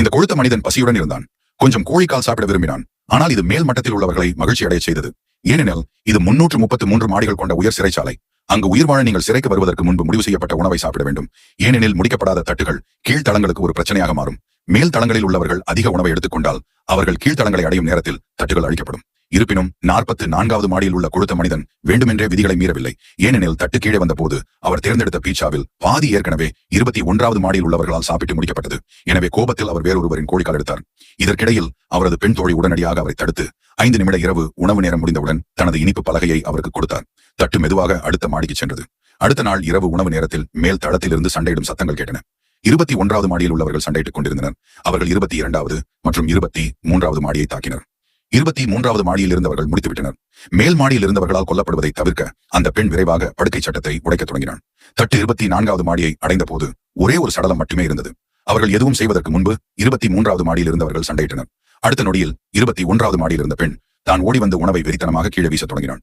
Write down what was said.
இந்த கொழுத்த மனிதன் பசியுடன் இருந்தான். கொஞ்சம் கோழிக்கால் சாப்பிட விரும்பினான். ஆனால் இது மேல் மட்டத்தில் உள்ளவர்களை மகிழ்ச்சி அடைய செய்தது. ஏனெனில் இது முன்னூற்று முப்பத்து மூன்று மாடிகள் கொண்ட உயர் சிறைச்சாலை. அங்கு உயிர் வாழ நீங்கள் சிறைக்கு வருவதற்கு முன்பு முடிவு செய்யப்பட்ட உணவை சாப்பிட வேண்டும். ஏனெனில் முடிக்கப்படாத தட்டுகள் கீழ்த்தளங்களுக்கு ஒரு பிரச்சனையாக மாறும். மேல் தளங்களில் உள்ளவர்கள் அதிக உணவை எடுத்துக்கொண்டால் அவர்கள் கீழ்த்தளங்களை அடையும் நேரத்தில் தட்டுகள் அழிக்கப்படும். இருப்பினும் நாற்பத்து நான்காவது மாடியில் உள்ள கொடுத்த மனிதன் வேண்டுமென்றே விதிகளை மீறவில்லை. ஏனெனில் தட்டு கீழே வந்தபோது அவர் தேர்ந்தெடுத்த பீச்சாவில் பாதி ஏற்கனவே இருபத்தி ஒன்றாவது மாடியில் உள்ளவர்களால் சாப்பிட்டு முடிக்கப்பட்டது. எனவே கோபத்தில் அவர் வேறொருவரின் கோழிக்கால் எடுத்தார். இதற்கிடையில் அவரது பெண் தோழி உடனடியாக அவரை தடுத்து ஐந்து நிமிட இரவு உணவு நேரம் முடிந்தவுடன் தனது இனிப்பு பலகையை அவருக்கு கொடுத்தார். தட்டு மெதுவாக அடுத்த மாடிக்கு சென்றது. அடுத்த நாள் இரவு உணவு நேரத்தில் மேல் தளத்திலிருந்து சண்டையிடும் சத்தங்கள் கேட்டன. இருபத்தி ஒன்றாவது மாடியில் உள்ளவர்கள் சண்டையிட்டுக் கொண்டிருந்தனர். அவர்கள் இருபத்தி இரண்டாவது மற்றும் இருபத்தி மூன்றாவது மாடியை தாக்கினர். இருபத்தி மூன்றாவது மாடியில் இருந்தவர்கள் முடித்துவிட்டனர். மேல் மாடியில் இருந்தவர்களால் கொல்லப்படுவதை தவிர்க்க அந்த பெண் விரைவாக படுக்கை சட்டத்தை உடைக்கத் தொடங்கினான் தட்டு இருபத்தி நான்காவது மாடியை அடைந்த போது ஒரே ஒரு சடலம் மட்டுமே இருந்தது. அவர்கள் எதுவும் செய்வதற்கு முன்பு இருபத்தி மூன்றாவது மாடியில் இருந்தவர்கள் சண்டையிட்டனர். அடுத்த நொடியில் இருபத்தி ஒன்றாவது மாடியில் இருந்த பெண் தான் ஓடி வந்த உணவை வெறித்தனமாக கீழே வீசத் தொடங்கினான்